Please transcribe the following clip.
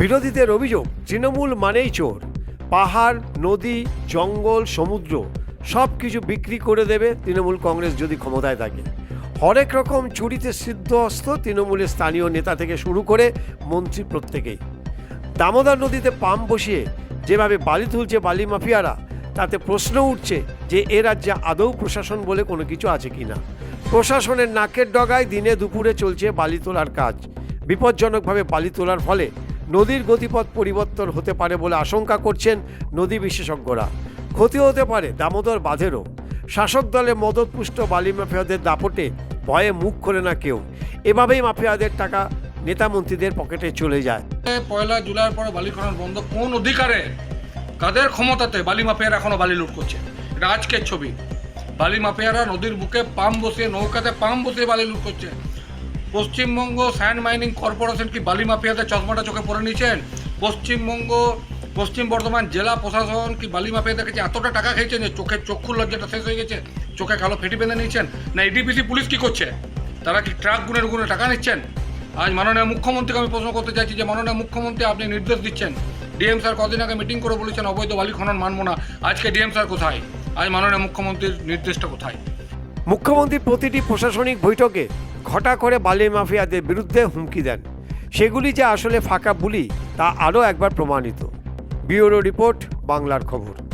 বিরোধীদের অভিযোগ, তৃণমূল মানেই চোর। পাহাড়, নদী, জঙ্গল, সমুদ্র সব কিছু বিক্রি করে দেবে তৃণমূল কংগ্রেস যদি ক্ষমতায় থাকে। হরেক রকম চুরিতে সিদ্ধহস্ত তৃণমূলের স্থানীয় নেতা থেকে শুরু করে মন্ত্রী প্রত্যেকেই। দামোদর নদীতে পাম্প বসিয়ে যেভাবে বালি তুলছে বালি মাফিয়ারা, তাতে প্রশ্ন উঠছে যে এ রাজ্যে আদৌ প্রশাসন বলে কোনো কিছু আছে কি না প্রশাসনের নাকের ডগায় দিনে দুপুরে চলছে বালি তোলার কাজ। বিপজ্জনকভাবে বালি তোলার ফলে নদীর গতিপথ পরিবর্তন হতে পারে বলে আশঙ্কা করছেন নদী বিশেষজ্ঞরা। ক্ষতি হতে পারে, দামোদর বাঁধেরও। শাসক দলে মদতপুষ্ট বালি মাফিয়াদের দাপটে ভয়ে মুখ খোলে না কেউ। এভাবেই মাফিয়াদের টাকা নেতা মন্ত্রীদের পকেটে চলে যায়। পয়লা জুলাইয়ের পরে বালি খনন বন্ধ, কোন অধিকারে, কাদের ক্ষমতাতে বালি মাফিয়ারা এখনও বালি লুট করছে? এটা আজকের ছবি। বালি মাফিয়ারা নদীর বুকে পাম্প বসিয়ে, নৌকাতে পাম বসিয়ে বালি লুট করছে। পশ্চিমবঙ্গ স্যান্ড মাইনিং কর্পোরেশন কি বালি মাফিয়াদের চশমাটা চোখে পড়ে নিয়েছেন? পশ্চিমবঙ্গ, পশ্চিম বর্ধমান জেলা প্রশাসন কি বালি মাফিয়াদের কাছে এতটা টাকা খেয়েছেন যে চোখের চক্ষুর লজ্জাটা শেষ হয়ে গেছে? চোখে কালো ফেটি বেঁধে নিয়েছেন? না এডিপিসি পুলিশ কি করছে? তারা কি ট্রাক গুনের গুনে টাকা নিচ্ছেন? আজ মাননীয় মুখ্যমন্ত্রীকে আমি প্রশ্ন করতে চাইছি যে, মাননীয় মুখ্যমন্ত্রী আপনি নির্দেশ দিচ্ছেন? ডিএম স্যার কদিন আগে মিটিং করে বলেছেন, অবৈধ বালি খনন মানবো না। আজকে ডিএম স্যার কোথায়? আজ মাননীয় মুখ্যমন্ত্রীর নির্দেশটা কোথায়? মুখ্যমন্ত্রী প্রতিটি প্রশাসনিক বৈঠকে ঘটা করে বালি মাফিয়াদের বিরুদ্ধে হুমকি দেন। সেগুলি যে আসলে ফাঁকা বুলি, তা আরও একবার প্রমাণিত। বিউরো রিপোর্ট, বাংলার খবর।